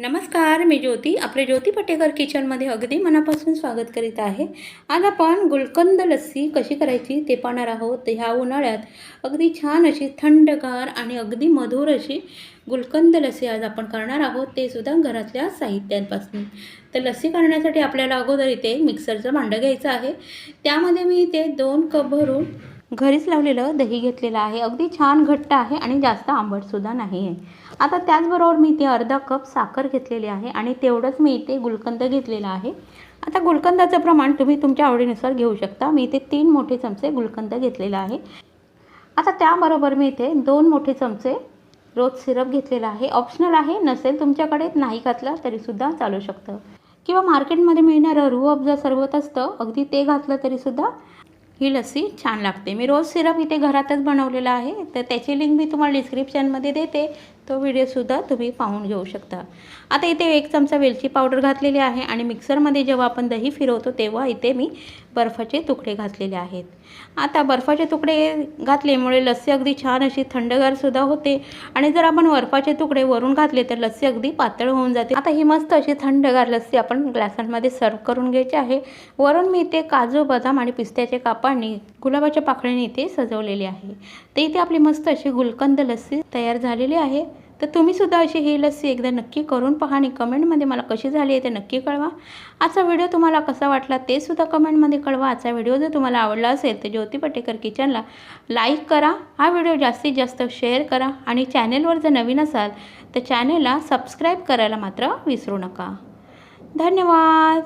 नमस्कार मी ज्योती. आपले ज्योती पटेकर किचनमध्ये अगदी मनापासून स्वागत करीत आहे. आज आपण गुलकंद लस्सी कशी करायची ते पाहणार आहोत. ह्या उन्हाळ्यात अगदी छान अशी थंडगार आणि अगदी मधुर अशी गुलकंद लस्सी आज आपण करणार आहोत. ते सुद्धा घरातल्या साहित्यांपासून. तर लस्सी करण्यासाठी आपल्याला अगोदर इथे मिक्सरचं भांडं घ्यायचं आहे. त्यामध्ये मी इथे दोन कप भरून घरीच लावलेलं दही घेतलेलं आहे. अगदी छान घट्ट आहे आणि जास्त आंबटसुद्धा नाही आहे आता त्याचबरोबर मी इथे अर्धा कप साखर घेतलेली आहे आणि तेवढंच मी इथे गुलकंद घेतलेला आहे. आता गुलकंदाचं प्रमाण तुम्ही तुमच्या आवडीनुसार घेऊ शकता. मी इथे तीन मोठे चमचे गुलकंद घेतलेला आहे. आता त्याबरोबर मी इथे दोन मोठे चमचे रोज सिरप घेतलेला आहे. ऑप्शनल आहे नसेल तुमच्याकडे नाही घातलं तरीसुद्धा चालू शकतं. किंवा मार्केटमध्ये मिळणारं रूह अफजा सरबत असतं अगदी ते घातलं तरीसुद्धा ही लस्सी छान लागते. मी रोज सिरप इथे घरातच बनवलेला आहे. तर त्याची लिंक मी तुम्हाला डिस्क्रिप्शनमध्ये देते. तो व्हिडिओसुद्धा तुम्ही पाहून घेऊ शकता. आता इथे एक चमचा वेलची पावडर घातलेली आहे आणि मिक्सरमध्ये जेव्हा आपण दही फिरवतो तेव्हा इथे मी बर्फाचे तुकडे घातलेले आहेत. आता बर्फाचे तुकडे घातल्यामुळे लस्सी अगदी छान अशी थंडगारसुद्धा होते आणि जर आपण बर्फाचे तुकडे वरून घातले तर लस्सी अगदी पातळ होऊन जाते. आता ही मस्त अशी थंडगार लस्सी आपण ग्लासांमध्ये सर्व करून घ्यायची आहे. वरून मी इथे काजू बदाम आणि पिस्त्याचे कापांनी गुलाबाच्या पाकळीने इथे सजवलेली आहे. तर इथे आपली मस्त अशी गुलकंद लस्सी तयार झालेली आहे. तर तुम्हीसुद्धा अशी ही लस्सी एकदा नक्की करून पहा आणि कमेंटमध्ये मला कशी झाली आहे ते नक्की कळवा. आजचा व्हिडिओ तुम्हाला कसा वाटला ते सुद्धा कमेंटमध्ये कळवा. आजचा व्हिडिओ जर तुम्हाला आवडला असेल तर ज्योती पटेकर किचनला लाईक करा. हा व्हिडिओ जास्तीत जास्त शेअर करा आणि चॅनेलवर जर नवीन असाल तर चॅनेलला सबस्क्राईब करायला मात्र विसरू नका. धन्यवाद.